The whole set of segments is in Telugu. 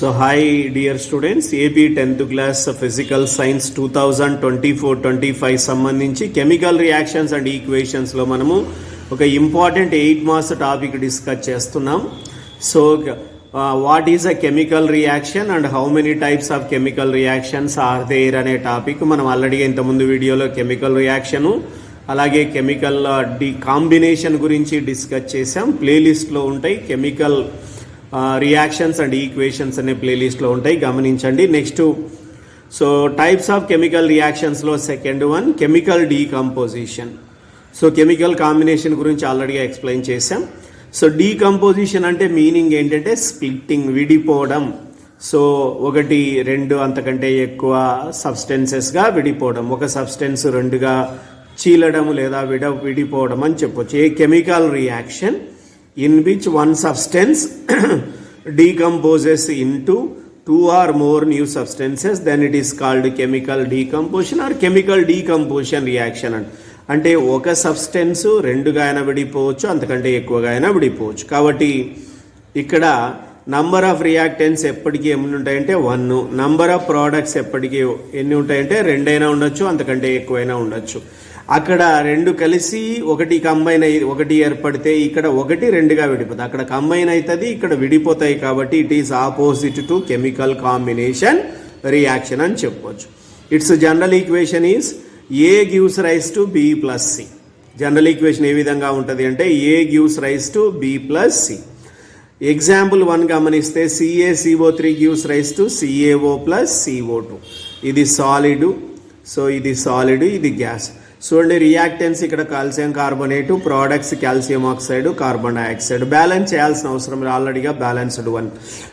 So hi dear students AP tenth class physical science two thousand twenty four twenty five సంబంధించి కెమికల్ రియాక్షన్స్ అండ్ ఈక్వేషన్స్లో మనము ఒక important eight marks topic discuss చేస్తున్నాం. So what is a chemical reaction and how many types of chemical reactions are there అనే టాపిక్ మనం ఆల్రెడీ ఇంతకుముందు వీడియోలో కెమికల్ రియాక్షను అలాగే కెమికల్ డి కాంబినేషన్ గురించి డిస్కస్ చేసాం ప్లేలిస్ట్లో ఉంటాయి కెమికల్ రియాక్షన్స్ అండ్ ఈక్వేషన్స్ అనే ప్లేలిస్ట్లో ఉంటాయి. గమనించండి. Next so types of chemical రియాక్షన్స్లో second one chemical decomposition so chemical combination గురించి ఆల్రెడీగా ఎక్స్ప్లెయిన్ చేశాం. సో డీకంపోజిషన్ అంటే మీనింగ్ ఏంటంటే స్ప్లిట్టింగ్ విడిపోవడం. సో ఒకటి రెండు అంతకంటే ఎక్కువ సబ్స్టెన్సెస్గా విడిపోవడం. ఒక సబ్స్టెన్స్ రెండుగా చీలడం లేదా విడ విడిపోవడం అని చెప్పొచ్చు. A chemical reaction in which one substance decomposes into two or more new substances then it is called chemical decomposition or chemical decomposition reaction అంట అంటే ఒక సబ్స్టెన్స్ రెండుగా అయినా విడిపోవచ్చు అంతకంటే ఎక్కువగా అయినా విడిపోవచ్చు కాబట్టి ఇక్కడ నంబర్ ఆఫ్ రియాక్టెన్స్ ఎప్పటికీ ఎన్ని ఉంటాయంటే వన్ నంబర్ ఆఫ్ ప్రోడక్ట్స్ ఎప్పటికీ ఎన్ని ఉంటాయంటే రెండైనా ఉండొచ్చు అంతకంటే ఎక్కువైనా ఉండొచ్చు. అక్కడ రెండు కలిసి ఒకటి కంబైన్ అయి ఒకటి ఏర్పడితే ఇక్కడ ఒకటి రెండుగా విడిపోతుంది అక్కడ కంబైన్ అవుతుంది ఇక్కడ విడిపోతాయి కాబట్టి it is opposite to chemical combination reaction అని చెప్పవచ్చు it's general equation is A gives rise to B plus C general equation ఏ విధంగా ఉంటుంది అంటే A gives rise to B plus C example one గమనిస్తే CA CO three gives rise to CAO plus CO two ఇది సాలిడ్ సో ఇది సాలిడ్ ఇది గ్యాస్ చూడండి రియాక్టెన్స్ ఇక్కడ calcium carbonate products calcium oxide carbon dioxide balance చేయాల్సిన అవసరం ఆల్రెడీగా బ్యాలెన్స్డ్ వన్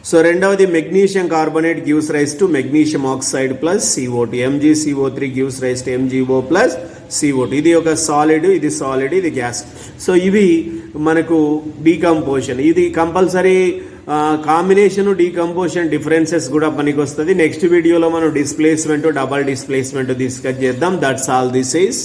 సో రెండవది magnesium carbonate gives rise to magnesium oxide plus CO two MgCO three gives rise to MgO plus CO two ఇది ఒక సాలిడ్ ఇది సాలిడ్ ఇది గ్యాస్ సో ఇవి మనకు డీకంపోజిషన్ ఇది కంపల్సరీ కాంబినేషన్ డీకంపోజిషన్ డిఫరెన్సెస్ కూడా పనికి వస్తుంది నెక్స్ట్ వీడియోలో మనం డిస్ప్లేస్మెంట్ డబల్ డిస్ప్లేస్మెంట్ డిస్కస్ చేద్దాం. That's all this is